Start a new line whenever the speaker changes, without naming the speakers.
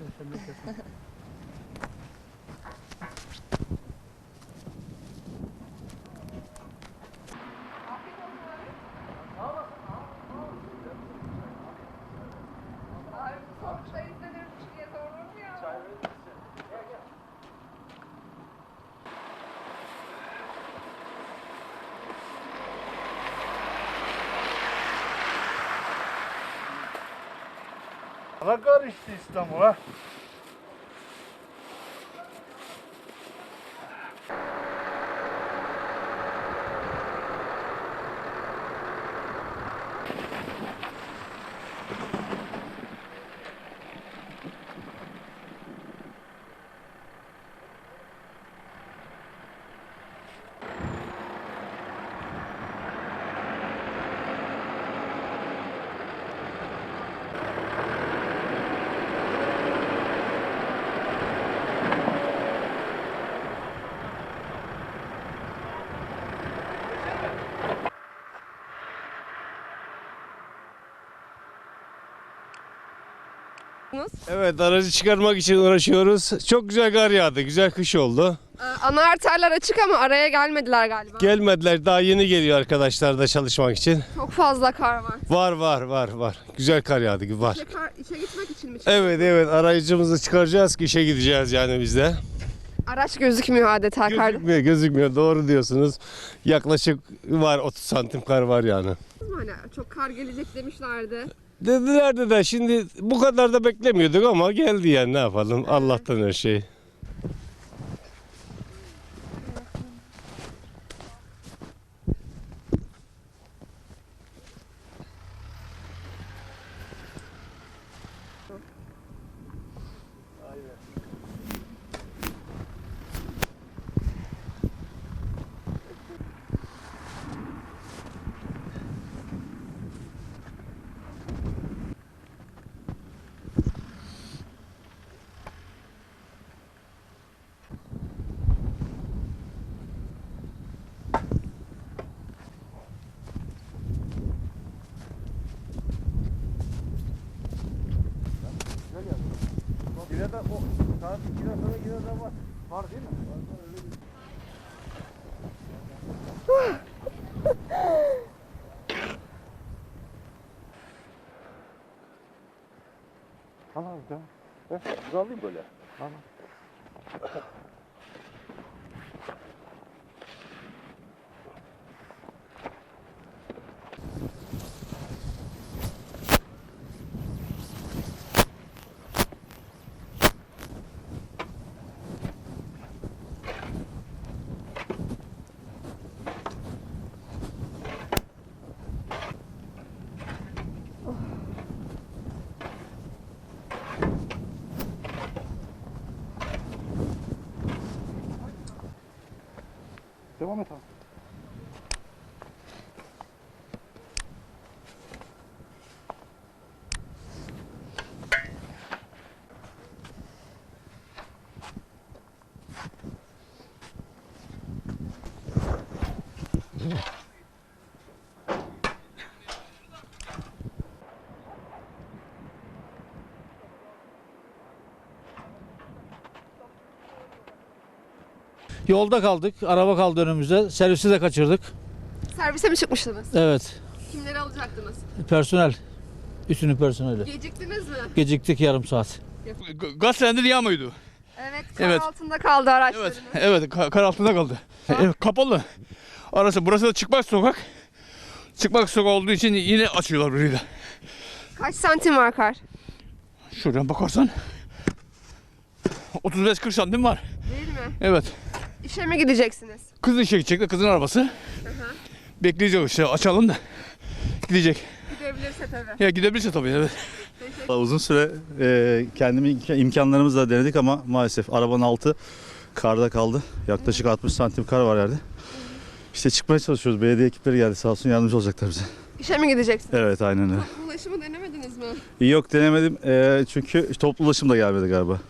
ensemble kesin.
Ana karıştı İstanbul'a.
Evet aracı çıkarmak için uğraşıyoruz. Çok güzel kar yağdı. Güzel kış oldu.
Ee, Ana arterler açık ama araya gelmediler galiba.
Gelmediler. Daha yeni geliyor arkadaşlar da çalışmak için.
Çok fazla kar var.
Var var var var. Güzel kar yağdı gibi var.
İşe, kar, işe gitmek için mi?
Evet evet aracımızı çıkaracağız ki işe gideceğiz yani biz de.
Araç gözükmüyor adeta karda.
Gözükmüyor gözükmüyor doğru diyorsunuz. Yaklaşık var 30 santim kar var yani.
Hani çok kar gelecek demişlerdi.
Dediler de de şimdi bu kadar da beklemiyorduk ama geldi yani ne yapalım Allah'tan her şey.
Yine de o saat 2'den sonra yine de var. Var değil mi? Var, var, öyle bir- Al abi tamam. Ver, alayım böyle. Al. Devam et abi.
Yolda kaldık. Araba kaldı önümüzde. Servisi de kaçırdık.
Servise mi çıkmıştınız?
Evet.
Kimleri alacaktınız?
Personel. Üstünün personeli.
Geciktiniz mi?
Geciktik yarım saat.
Gazetelerinde yağmıyordu.
Evet, kar
Evet.
altında kaldı araçlarınız.
Evet, evet ka- kar altında kaldı. Evet, kapalı. Arası burası da çıkmak sokak. Çıkmak sokak olduğu için yine açıyorlar burayı da.
Kaç santim var kar?
Şuradan bakarsan 35-40 santim var.
Değil mi?
Evet.
İşe mi gideceksiniz?
Kızın işe gidecek de kızın arabası. Bekleyeceğiz işte açalım da gidecek.
Gidebilirse tabii.
Ya gidebilirse tabii evet.
Uzun süre e, kendimi imka- imkanlarımızla denedik ama maalesef arabanın altı karda kaldı. Yaklaşık 60 santim kar var yerde. İşte çıkmaya çalışıyoruz. Belediye ekipleri geldi sağ olsun yardımcı olacaklar bize.
İşe mi gideceksiniz?
Evet aynen öyle.
Ulaşımı denemediniz mi?
Yok denemedim e, çünkü toplu ulaşım da gelmedi galiba.